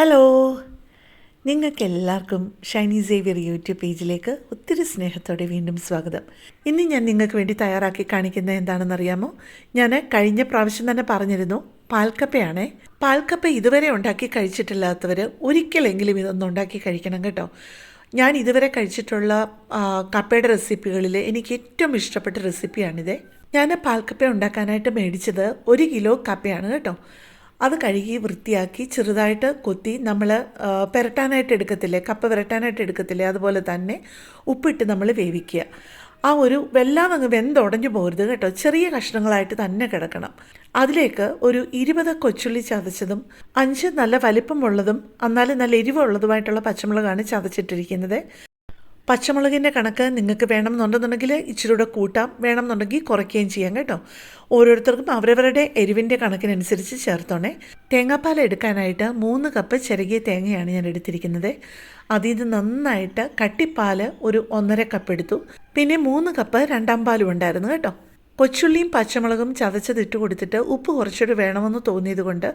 Hello നിങ്ങൾക്ക് എല്ലാവർക്കും Shiny Xavier YouTube പേജിലേക്ക് ഒത്തിരി സ്നേഹത്തോടെ വീണ്ടും സ്വാഗതം. ഇന്ന് ഞാൻ നിങ്ങൾക്ക് വേണ്ടി തയ്യാറാക്കി കാണിക്കുന്നത് എന്താണെന്ന് അറിയാമോ ഞാൻ കഴിഞ്ഞ പ്രാവശ്യം തന്നെ പറഞ്ഞിരുന്നു പാൽക്കപ്പയാണേ. പാൽക്കപ്പ ഇതുവരെ ഉണ്ടാക്കി കഴിച്ചിട്ടില്ലാത്തവർ ഒരിക്കലെങ്കിലും ഇതൊന്നും ഉണ്ടാക്കി കഴിക്കണം കേട്ടോ. ഞാൻ ഇതുവരെ കഴിച്ചിട്ടുള്ള കപ്പയുടെ റെസിപ്പികളിൽ എനിക്ക് ഏറ്റവും ഇഷ്ടപ്പെട്ട റെസിപ്പിയാണിത്. ഞാൻ പാൽക്കപ്പ ഉണ്ടാക്കാനായിട്ട് മേടിച്ചത് ഒരു കിലോ കപ്പയാണ് കേട്ടോ. അത് കഴുകി വൃത്തിയാക്കി ചെറുതായിട്ട് കൊത്തി നമ്മൾ പുരട്ടാനായിട്ട് എടുക്കത്തില്ലേ? കപ്പ പുരട്ടാനായിട്ട് എടുക്കത്തില്ലേ? അതുപോലെ തന്നെ ഉപ്പിട്ട് നമ്മൾ വേവിക്കുക. ആ ഒരു വെല്ലാം അങ്ങ് വെന്തുടഞ്ഞു പോരുത് കേട്ടോ. ചെറിയ കഷ്ണങ്ങളായിട്ട് തന്നെ കിടക്കണം. അതിലേക്ക് ഒരു ഇരുപത് കൊച്ചുള്ളി ചതച്ചതും അഞ്ച് നല്ല വലിപ്പമുള്ളതും എന്നാലും നല്ല എരിവുള്ളതുമായിട്ടുള്ള പച്ചമുളകാണ് ചതച്ചിട്ടിരിക്കുന്നത്. പച്ചമുളകിന്റെ കണക്ക് നിങ്ങൾക്ക് വേണമെന്നുണ്ടെന്നുണ്ടെങ്കിൽ ഇച്ചിരി കൂടെ കൂട്ടാം. വേണമെന്നുണ്ടെങ്കിൽ കുറയ്ക്കുകയും ചെയ്യാം കേട്ടോ. ഓരോരുത്തർക്കും അവരവരുടെ എരിവിന്റെ കണക്കിനനുസരിച്ച് ചേർത്തോണേ. തേങ്ങാപ്പാൽ എടുക്കാനായിട്ട് മൂന്ന് കപ്പ് ചിരകിയ തേങ്ങയാണ് ഞാൻ എടുത്തിരിക്കുന്നത്. അതിൽ നിന്ന് നന്നായിട്ട് കട്ടിപ്പാൽ ഒരു ഒന്നര കപ്പ് എടുത്തു. പിന്നെ മൂന്ന് കപ്പ് രണ്ടാം പാലും ഉണ്ടായിരുന്നു കേട്ടോ. കൊച്ചുള്ളിയും പച്ചമുളകും ചതച്ചതിട്ട് കൊടുത്തിട്ട് ഉപ്പ് കുറച്ചൊരു വേണമെന്ന് തോന്നിയത് കൊണ്ട്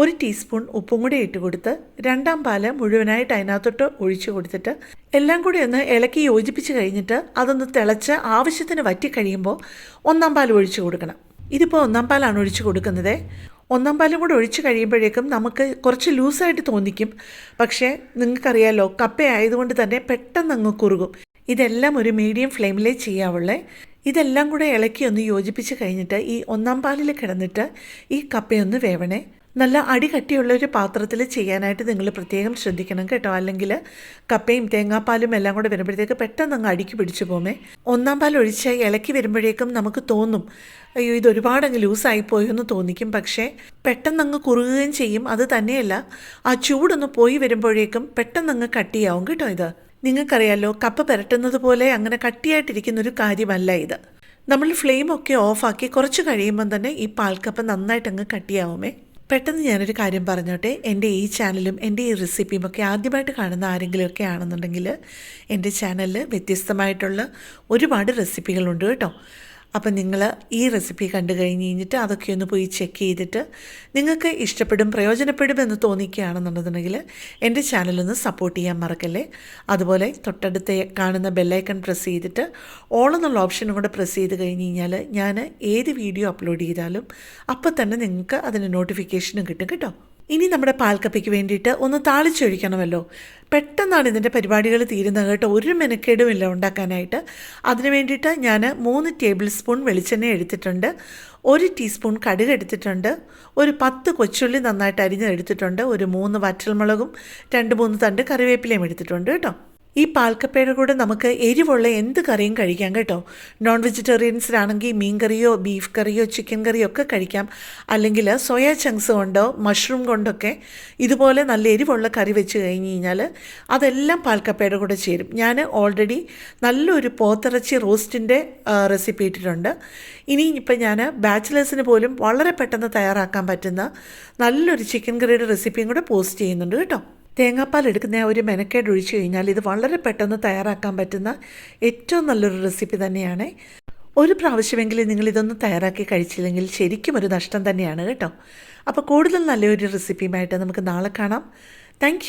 ഒരു ടീസ്പൂൺ ഉപ്പും കൂടി ഇട്ട് കൊടുത്ത് രണ്ടാം പാൽ മുഴുവനായിട്ട് അതിനകത്തോട്ട് ഒഴിച്ചു കൊടുത്തിട്ട് എല്ലാം കൂടി ഒന്ന് ഇളക്കി യോജിപ്പിച്ച് കഴിഞ്ഞിട്ട് അതൊന്ന് തിളച്ച് ആവശ്യത്തിന് വറ്റി കഴിയുമ്പോൾ ഒന്നാം പാൽ ഒഴിച്ചു കൊടുക്കണം. ഇതിപ്പോൾ ഒന്നാം പാലാണ് ഒഴിച്ചു കൊടുക്കുന്നത്. ഒന്നാം പാലും കൂടെ ഒഴിച്ച് കഴിയുമ്പോഴേക്കും നമുക്ക് കുറച്ച് ലൂസായിട്ട് തോന്നിക്കും. പക്ഷേ നിങ്ങൾക്കറിയാലോ കപ്പ ആയതുകൊണ്ട് തന്നെ പെട്ടെന്ന് അങ്ങ് കുറുകും. ഇതെല്ലാം ഒരു മീഡിയം ഫ്ലെയിമിലേ ചെയ്യാവുള്ളേ. ഇതെല്ലാം കൂടെ ഇളക്കി ഒന്ന് യോജിപ്പിച്ച് കഴിഞ്ഞിട്ട് ഈ ഒന്നാം പാലിൽ കിടന്നിട്ട് ഈ കപ്പയൊന്ന് വേവണേ. നല്ല അടി കട്ടിയുള്ള ഒരു പാത്രത്തിൽ ചെയ്യാനായിട്ട് നിങ്ങൾ പ്രത്യേകം ശ്രദ്ധിക്കണം കേട്ടോ. അല്ലെങ്കിൽ കപ്പയും തേങ്ങാപ്പാലും എല്ലാം കൂടെ വരുമ്പോഴത്തേക്ക് പെട്ടെന്ന് അങ്ങ് അടിക്ക് പിടിച്ചു പോമേ. ഒന്നാം പാൽ ഒഴിച്ച് ഇളക്കി വരുമ്പോഴേക്കും നമുക്ക് തോന്നും അയ്യോ ഇത് ഒരുപാട് അങ്ങ് ലൂസായി എന്ന് തോന്നിക്കും. പക്ഷേ പെട്ടെന്ന് അങ്ങ് കുറുകുകയും ചെയ്യും. അത് തന്നെയല്ല ആ ചൂടൊന്ന് പോയി വരുമ്പോഴേക്കും പെട്ടെന്ന് അങ്ങ് കട്ടിയാവും കേട്ടോ ഇത്. നിങ്ങൾക്കറിയാലോ കപ്പ് പുരട്ടുന്നത് പോലെ അങ്ങനെ കട്ടിയായിട്ടിരിക്കുന്ന ഒരു കാര്യമല്ല ഇത്. നമ്മൾ ഫ്ലെയിമൊക്കെ ഓഫാക്കി കുറച്ച് കഴിയുമ്പം തന്നെ ഈ പാൽക്കപ്പ് നന്നായിട്ട് അങ്ങ് കട്ടിയാവുമേ. പെട്ടെന്ന് ഞാനൊരു കാര്യം പറഞ്ഞോട്ടെ. എന്റെ ഈ ചാനലും എന്റെ ഈ റെസിപ്പിയും ഒക്കെ ആദ്യമായിട്ട് കാണുന്ന ആരെങ്കിലുമൊക്കെ ആണെന്നുണ്ടെങ്കിൽ എന്റെ ചാനലിൽ വ്യത്യസ്തമായിട്ടുള്ള ഒരുപാട് റെസിപ്പികളുണ്ട് കേട്ടോ. അപ്പം നിങ്ങൾ ഈ റെസിപ്പി കണ്ടു കഴിഞ്ഞ് കഴിഞ്ഞിട്ട് അതൊക്കെ ഒന്ന് പോയി ചെക്ക് ചെയ്തിട്ട് നിങ്ങൾക്ക് ഇഷ്ടപ്പെടും പ്രയോജനപ്പെടും എന്ന് തോന്നിക്കുകയാണെന്നുണ്ടെന്നുണ്ടെങ്കിൽ എന്റെ ചാനലൊന്ന് സപ്പോർട്ട് ചെയ്യാൻ മറക്കല്ലേ? അതുപോലെ തൊട്ടടുത്ത് കാണുന്ന ബെല്ലൈക്കൺ പ്രസ് ചെയ്തിട്ട് ഓൾ എന്നുള്ള ഓപ്ഷനും കൂടെ പ്രസ് ചെയ്ത് കഴിഞ്ഞ് കഴിഞ്ഞാൽ ഞാൻ ഏത് വീഡിയോ അപ്ലോഡ് ചെയ്താലും അപ്പം തന്നെ നിങ്ങൾക്ക് അതിന് നോട്ടിഫിക്കേഷനും കിട്ടും കേട്ടോ. ഇനി നമ്മുടെ പാൽക്കപ്പയ്ക്ക് വേണ്ടിയിട്ട് ഒന്ന് താളിച്ചൊഴിക്കണമല്ലോ. പെട്ടെന്നാണ് ഇതിന്റെ പരിപാടികൾ തീരുന്നത് കേട്ടോ. ഒരു മെനക്കേടുമില്ല ഉണ്ടാക്കാനായിട്ട്. അതിന് വേണ്ടിയിട്ട് ഞാൻ മൂന്ന് ടേബിൾ സ്പൂൺ വെളിച്ചെണ്ണ എടുത്തിട്ടുണ്ട്. ഒരു ടീസ്പൂൺ കടുക് എടുത്തിട്ടുണ്ട്. ഒരു പത്ത് കൊച്ചുള്ളി നന്നായിട്ട് അരിഞ്ഞെടുത്തിട്ടുണ്ട് ഒരു മൂന്ന് വറ്റൽമുളകും രണ്ട് മൂന്ന് തണ്ട് കറിവേപ്പിലയും എടുത്തിട്ടുണ്ട് കേട്ടോ. ഈ പാൽക്കപ്പയുടെ കൂടെ നമുക്ക് എരിവുള്ള എന്ത് കറിയും കഴിക്കാം കേട്ടോ? നോൺ വെജിറ്റേറിയൻസിനാണെങ്കിൽ മീൻ കറിയോ ബീഫ് കറിയോ ചിക്കൻ കറിയോ ഒക്കെ കഴിക്കാം. അല്ലെങ്കിൽ സോയ ചങ്ക്സ് കൊണ്ടോ മഷ്റൂം കൊണ്ടൊക്കെ ഇതുപോലെ നല്ല എരിവുള്ള കറി വെച്ച് കഴിഞ്ഞ് കഴിഞ്ഞാൽ അതെല്ലാം പാൽക്കപ്പയുടെ കൂടെ ചേരും. ഞാൻ ഓൾറെഡി നല്ലൊരു പോത്തിറച്ചി റോസ്റ്റിന്റെ റെസിപ്പി ഇട്ടിട്ടുണ്ട്. ഇനി ഇപ്പം ഞാൻ ബാച്ചിലേഴ്സിന് പോലും വളരെ പെട്ടെന്ന് തയ്യാറാക്കാൻ പറ്റുന്ന നല്ലൊരു ചിക്കൻ കറിയുടെ റെസിപ്പിയും കൂടെ പോസ്റ്റ് ചെയ്യുന്നുണ്ട് കേട്ടോ. തേങ്ങാപ്പാൽ എടുക്കുന്ന ഒരു മെനക്കേട് ഒഴിച്ചു കഴിഞ്ഞാൽ ഇത് വളരെ പെട്ടെന്ന് തയ്യാറാക്കാൻ പറ്റുന്ന ഏറ്റവും നല്ലൊരു റെസിപ്പി തന്നെയാണ്. ഒരു പ്രാവശ്യമെങ്കിലും നിങ്ങൾ ഇതൊന്ന് തയ്യാറാക്കി കഴിച്ചില്ലെങ്കിൽ ശരിക്കും ഒരു നഷ്ടം തന്നെയാണ് കേട്ടോ. അപ്പോൾ കൂടുതൽ നല്ലൊരു റെസിപ്പിയുമായിട്ട് നമുക്ക് നാളെ കാണാം. താങ്ക്